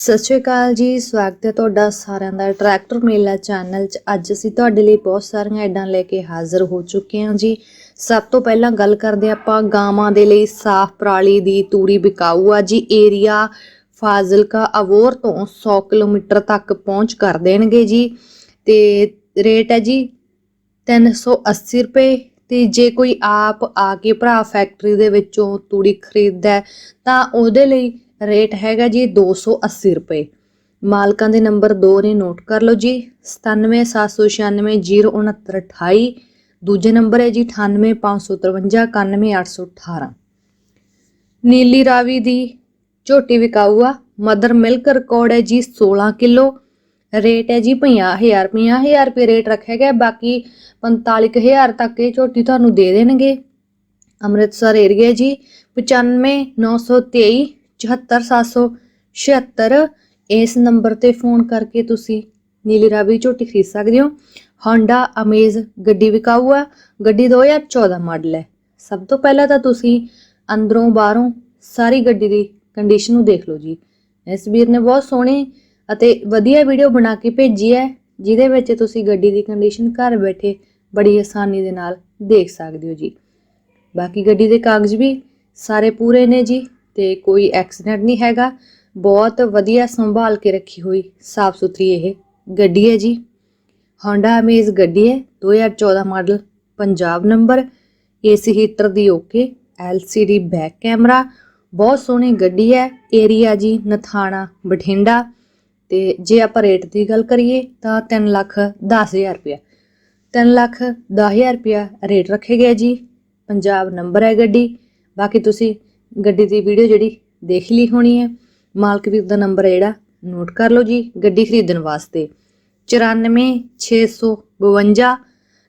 ਸਤਿ ਸ਼੍ਰੀ ਅਕਾਲ ਜੀ, ਸਵਾਗਤ ਹੈ ਤੁਹਾਡਾ ਸਾਰਿਆਂ ਦਾ ਟਰੈਕਟਰ ਮੇਲਾ ਚੈਨਲ 'ਚ। ਅੱਜ ਅਸੀਂ ਤੁਹਾਡੇ ਲਈ ਬਹੁਤ ਸਾਰੀਆਂ ਐਡਾਂ ਲੈ ਕੇ ਹਾਜ਼ਰ ਹੋ ਚੁੱਕੇ ਹਾਂ ਜੀ। ਸਭ ਤੋਂ ਪਹਿਲਾਂ ਗੱਲ ਕਰਦੇ ਆਪਾਂ ਗਾਵਾਂ ਦੇ ਲਈ ਸਾਫ਼ ਪਰਾਲੀ ਦੀ ਤੂੜੀ ਵਿਕਾਊ ਆ ਜੀ। ਏਰੀਆ ਫਾਜ਼ਿਲਕਾ ਅਵੋਰ ਤੋਂ 100 ਕਿਲੋਮੀਟਰ ਤੱਕ ਪਹੁੰਚ ਕਰ ਦੇਣਗੇ ਜੀ। ਤੇ ਰੇਟ ਹੈ ਜੀ 380 ਰੁਪਏ। ਤੇ ਜੇ ਕੋਈ ਆਪ ਆ ਕੇ ਭਰਾ ਫੈਕਟਰੀ ਦੇ ਵਿੱਚੋਂ ਤੂੜੀ ਖਰੀਦਦਾ ਤਾਂ ਉਹਦੇ ਲਈ ਰੇਟ ਹੈਗਾ ਜੀ 280 ਰੁਪਏ। ਮਾਲਕਾਂ ਦੇ ਨੰਬਰ ਦੋ ਨੇ, ਨੋਟ ਕਰ ਲਓ ਜੀ। 9776906928 ਦੂਜੇ ਨੰਬਰ ਹੈ ਜੀ 9855391818 ਨੀਲੀ ਰਾਵੀ ਦੀ ਝੋਟੀ ਵਿਕਾਊ ਆ ਮਦਰ ਮਿਲਕ ਰਿਕਾਰਡ ਹੈ ਜੀ 16 ਕਿਲੋ। ਰੇਟ ਹੈ ਜੀ 50000 50000 ਰੁਪਏ ਰੇਟ ਰੱਖਿਆ ਗਿਆ। ਬਾਕੀ 45000 ਤੱਕ ਇਹ ਝੋਟੀ ਤੁਹਾਨੂੰ ਦੇ ਦੇਣਗੇ। ਅੰਮ੍ਰਿਤਸਰ ਏਰੀਆ ਜੀ 95923 74776 ਇਸ ਨੰਬਰ ਤੇ ਫੋਨ ਕਰਕੇ ਤੁਸੀਂ ਨੀਲੀ ਰਾਵੀ ਝੋਟੀ ਖਰੀਦ ਸਕਦੇ ਹੋ। Honda Amaze ਗੱਡੀ ਵਿਕਾਊ ਆ। ਗੱਡੀ 2014 ਮਾਡਲ ਹੈ। ਸਭ ਤੋਂ ਪਹਿਲਾਂ ਤਾਂ ਤੁਸੀਂ ਅੰਦਰੋਂ ਬਾਹਰੋਂ ਸਾਰੀ ਗੱਡੀ ਦੀ ਕੰਡੀਸ਼ਨ ਨੂੰ ਦੇਖ ਲਓ ਜੀ। ਇਸ ਵੀਰ ਨੇ ਬਹੁਤ ਸੋਹਣੀ ਅਤੇ ਵਧੀਆ ਵੀਡੀਓ ਬਣਾ ਕੇ ਭੇਜੀ ਹੈ, ਜਿਹਦੇ ਵਿੱਚ ਤੁਸੀਂ ਗੱਡੀ ਦੀ ਕੰਡੀਸ਼ਨ ਘਰ ਬੈਠੇ ਬੜੀ ਆਸਾਨੀ ਦੇ ਨਾਲ ਦੇਖ ਸਕਦੇ ਹੋ ਜੀ। ਬਾਕੀ ਗੱਡੀ ਦੇ ਕਾਗਜ਼ ਵੀ ਸਾਰੇ ਪੂਰੇ ਨੇ ਜੀ। ਤੇ ਕੋਈ ਐਕਸੀਡੈਂਟ ਨਹੀਂ ਹੈਗਾ। ਬਹੁਤ ਵਧੀਆ ਸੰਭਾਲ ਕੇ ਰੱਖੀ ਹੋਈ, ਸਾਫ਼ ਸੁਥਰੀ ਇਹ ਗੱਡੀ ਹੈ ਜੀ। Honda Amaze ਗੱਡੀ ਹੈ 2014 model Punjab number AC heater ਦੀ ਓਕੇ LCD ਬੈਕ ਕੈਮਰਾ ਬਹੁਤ ਸੋਹਣੀ ਗੱਡੀ ਹੈ ਏਰੀਆ ਜੀ ਨਥਾਣਾ, ਬਠਿੰਡਾ। ਤੇ ਜੇ ਆਪਾਂ ਰੇਟ ਦੀ ਗੱਲ ਕਰੀਏ ਤਾਂ 3 ਲੱਖ 10000 ਰੁਪਇਆ। 3 ਲੱਖ 10000 ਰੁਪਇਆ ਰੇਟ ਰੱਖੇ ਗਿਆ ਜੀ, ਪੰਜਾਬ ਨੰਬਰ ਹੈ ਗੱਡੀ। ਬਾਕੀ ਤੁਸੀਂ ਗੱਡੀ ਦੀ ਵੀਡੀਓ ਜਿਹੜੀ ਦੇਖ ਲਈ ਹੋਣੀ ਹੈ। ਮਾਲਕ ਵੀਰ ਦਾ ਨੰਬਰ ਹੈ ਜਿਹੜਾ, ਨੋਟ ਕਰ ਲਓ ਜੀ, ਗੱਡੀ ਖਰੀਦਣ ਵਾਸਤੇ। 94652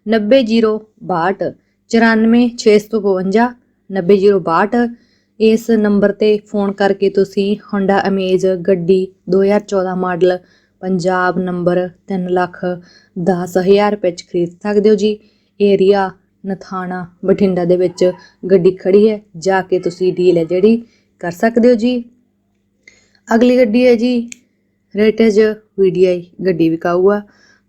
90062 94652 90062 ਇਸ ਨੰਬਰ ਤੇ ਫੋਨ ਕਰਕੇ ਤੁਸੀਂ Honda Amaze ਗੱਡੀ 2014 ਮਾਡਲ ਪੰਜਾਬ ਨੰਬਰ 3 ਲੱਖ 10000 ਰੁਪਏ ਚ ਖਰੀਦ ਸਕਦੇ ਹੋ ਜੀ। ਏਰੀਆ ਨਥਾਣਾ ਬਠਿੰਡਾ ਦੇ ਵਿੱਚ ਗੱਡੀ ਖੜੀ ਹੈ। ਜਾ ਕੇ ਤੁਸੀਂ ਡੀਲ ਹੈ ਜਿਹੜੀ ਕਰ ਸਕਦੇ ਹੋ ਜੀ। ਅਗਲੀ ਗੱਡੀ ਹੈ ਜੀ ਰੇਟੇਜ VDI ਗੱਡੀ ਵਿਕਾਊ ਆ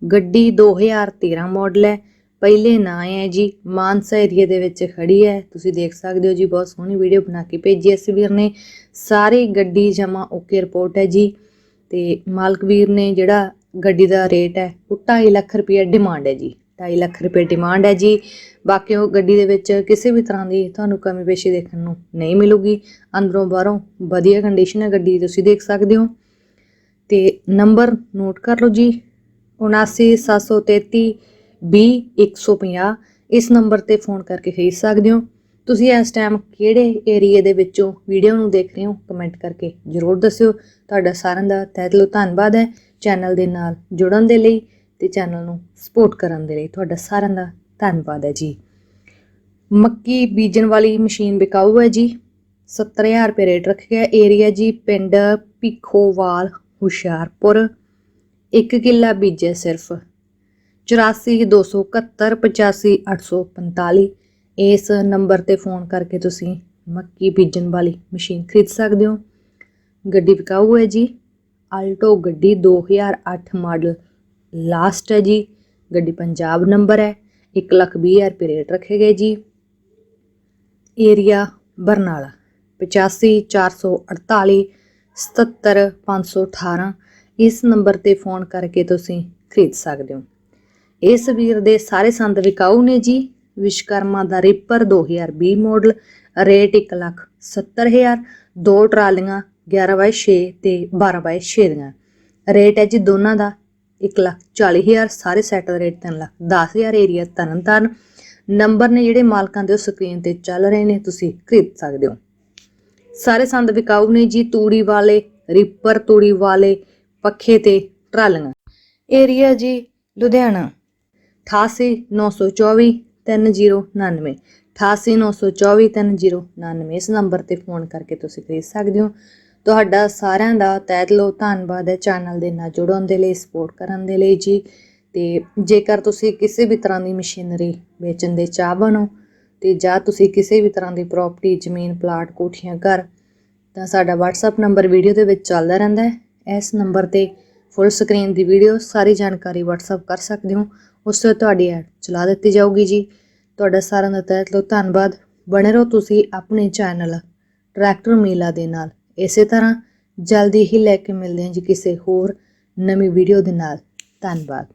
ਗੱਡੀ 2013 ਮਾਡਲ ਹੈ। ਪਹਿਲੇ ਨਾਂ ਹੈ ਜੀ, ਮਾਨਸਾ ਏਰੀਆ ਦੇ ਵਿੱਚ ਖੜੀ ਹੈ। ਤੁਸੀਂ ਦੇਖ ਸਕਦੇ ਹੋ ਜੀ, ਬਹੁਤ ਸੋਹਣੀ ਵੀਡੀਓ ਬਣਾ ਕੇ ਭੇਜੀ ਇਸ ਵੀਰ ਨੇ। ਸਾਰੀ ਗੱਡੀ ਜਮਾ ਓਕੇ ਰਿਪੋਰਟ ਹੈ ਜੀ। ਤੇ ਮਾਲਕ ਵੀਰ ਨੇ ਜਿਹੜਾ ਗੱਡੀ ਦਾ ਰੇਟ ਹੈ ਉਹ 2.5 ਲੱਖ ਰੁਪਏ ਡਿਮਾਂਡ ਹੈ ਜੀ। 2.5 ਲੱਖ ਰੁਪਏ ਡਿਮਾਂਡ ਹੈ ਜੀ। ਬਾਕੀ ਉਹ ਗੱਡੀ ਦੇ ਵਿੱਚ ਕਿਸੇ ਵੀ ਤਰ੍ਹਾਂ ਦੀ ਤੁਹਾਨੂੰ ਕਮੀ ਪੇਸ਼ੀ ਦੇਖਣ ਨੂੰ ਨਹੀਂ ਮਿਲੂਗੀ। ਅੰਦਰੋਂ ਬਾਹਰੋਂ ਵਧੀਆ ਕੰਡੀਸ਼ਨ ਹੈ ਗੱਡੀ, ਤੁਸੀਂ ਦੇਖ ਸਕਦੇ ਹੋ। ਤੇ ਨੰਬਰ ਨੋਟ ਕਰ ਲਓ ਜੀ 79733 20150 ਇਸ ਨੰਬਰ ਤੇ ਫੋਨ ਕਰਕੇ ਖਰੀਦ ਸਕਦੇ ਹੋ। ਤੁਸੀਂ ਇਸ ਟਾਈਮ ਕਿਹੜੇ ਏਰੀਆ ਦੇ ਵਿੱਚੋਂ ਵੀਡੀਓ ਨੂੰ ਦੇਖ ਰਹੇ ਹੋ ਕਮੈਂਟ ਕਰਕੇ ਜਰੂਰ ਦੱਸਿਓ। ਤੁਹਾਡਾ ਸਾਰਿਆਂ ਦਾ ਤਹਿ ਦਿਲੋਂ ਧੰਨਵਾਦ ਹੈ। ਚੈਨਲ ਦੇ ਨਾਲ ਜੁੜਨ ਦੇ ਲਈ ਤੇ ਚੈਨਲ ਨੂੰ ਸਪੋਰਟ ਕਰਨ ਦੇ ਲਈ ਤੁਹਾਡਾ ਸਾਰਿਆਂ ਦਾ ਧੰਨਵਾਦ ਹੈ ਜੀ। ਮੱਕੀ ਬੀਜਣ ਵਾਲੀ ਮਸ਼ੀਨ ਵਿਕਾਊ ਹੈ ਜੀ। 70000 ਰੁਪਏ ਰੇਟ ਰੱਖਿਆ ਗਿਆ ਏਰੀਆ ਜੀ ਪਿੰਡ ਭਿੱਖੋਵਾਲ, ਹੁਸ਼ਿਆਰਪੁਰ। 1 ਕਿੱਲਾ ਬੀਜਿਆ ਸਿਰਫ। 8427185845 ਇਸ ਨੰਬਰ ਤੇ ਫੋਨ ਕਰਕੇ ਤੁਸੀਂ ਮੱਕੀ ਬੀਜਣ ਵਾਲੀ ਮਸ਼ੀਨ ਖਰੀਦ ਸਕਦੇ ਹੋ। ਗੱਡੀ ਵਿਕਾਊ ਹੈ ਜੀ। ਆਲਟੋ ਗੱਡੀ 2008 ਮਾਡਲ ਲਾਸਟ ਹੈ ਜੀ। ਗੱਡੀ ਪੰਜਾਬ ਨੰਬਰ ਹੈ। 120000 ਰੁਪਏ ਰੇਟ ਰੱਖੇ ਗਏ ਜੀ। ਏਰੀਆ ਬਰਨਾਲਾ 85448 77518 ਇਸ ਨੰਬਰ ਤੇ ਫੋਨ ਕਰਕੇ ਤੁਸੀਂ ਖਰੀਦ ਸਕਦੇ ਹੋ। ਇਸ ਵੀਰ ਦੇ ਸਾਰੇ ਸੰਦ ਵਿਕਾਊ ਨੇ ਜੀ। ਵਿਸ਼ਕਰਮਾ ਦਾ ਰਿਪਰ 2020 ਮਾਡਲ ਰੇਟ 1 ਲੱਖ 70000 ਦੋ ਟਰਾਲੀਆਂ 11/6 ਤੇ 12/6 ਦੀਆਂ। ਰੇਟ ਹੈ ਜੀ ਦੋਨਾਂ ਦਾ 1 ਲੱਖ 40000 ਸਾਰੇ ਸੈੱਟ ਦਾ rate 3 lakh 10000 area Tarntaran. Number ਨੇ ਜਿਹੜੇ ਮਾਲਕਾਂ ਦੇ ਉਹ ਸਕਰੀਨ ਤੇ ਚੱਲ ਰਹੇ ਨੇ, ਤੁਸੀਂ ਖਰੀਦ ਸਕਦੇ ਹੋ। ਸਾਰੇ ਸੰਦ ਵਿਕਾਊ ਨੇ ਜੀ, ਤੂੜੀ ਵਾਲੇ ਰਿਪਰ ਤੂੜੀ ਵਾਲੇ, ਪੱਖੇ ਤੇ ਟਰਾਲੀਆਂ। ਏਰੀਆ ਜੀ, ਲੁਧਿਆਣਾ। 8894 3099 8894 3099 ਇਸ ਨੰਬਰ ਤੇ ਫੋਨ ਕਰਕੇ ਤੁਸੀਂ ਖਰੀਦ ਸਕਦੇ ਹੋ। ਤੁਹਾਡਾ ਸਾਰਿਆਂ ਦਾ ਤਹਿ ਦਿਲੋਂ ਧੰਨਵਾਦ ਹੈ ਚੈਨਲ ਦੇ ਨਾਲ ਜੁੜਨ ਦੇ ਲਈ ਸਪੋਰਟ ਕਰਨ ਦੇ ਲਈ ਜੀ। ਤੇ ਜੇਕਰ ਤੁਸੀਂ ਕਿਸੇ ਵੀ ਤਰ੍ਹਾਂ ਦੀ ਮਸ਼ੀਨਰੀ ਵੇਚਣ ਦੇ ਚਾਹ ਬਣੋ ਤੇ ਜਾਂ ਤੁਸੀਂ ਕਿਸੇ ਵੀ ਤਰ੍ਹਾਂ ਦੀ ਪ੍ਰਾਪਰਟੀ ਜ਼ਮੀਨ ਪਲਾਟ ਕੋਠੀਆਂ, ਘਰ, ਤਾਂ ਸਾਡਾ WhatsApp ਨੰਬਰ ਵੀਡੀਓ ਦੇ ਵਿੱਚ ਚੱਲਦਾ ਰਹਿੰਦਾ ਹੈ। ਇਸ ਨੰਬਰ ਤੇ ਫੁੱਲ ਸਕਰੀਨ ਦੀ ਵੀਡੀਓ ਸਾਰੀ ਜਾਣਕਾਰੀ WhatsApp ਕਰ ਸਕਦੇ ਹੋ। ਉਸ ਤੋਂ ਤੁਹਾਡੀ ਐਡ ਚਲਾ ਦਿੱਤੀ ਜਾਊਗੀ ਜੀ। ਤੁਹਾਡਾ ਸਾਰਿਆਂ ਦਾ ਤਹਿ ਦਿਲੋਂ ਧੰਨਵਾਦ। ਬਣੇ ਰਹੋ ਤੁਸੀਂ ਆਪਣੇ ਚੈਨਲ ਟਰੈਕਟਰ ਮੇਲਾ ਦੇ ਨਾਲ। ਇਸੇ ਤਰ੍ਹਾਂ ਜਲਦੀ ਹੀ ਲੈ ਕੇ ਮਿਲਦੇ ਹਾਂ ਜੀ ਕਿਸੇ ਹੋਰ ਨਵੀਂ ਵੀਡੀਓ ਦੇ ਨਾਲ। ਧੰਨਵਾਦ।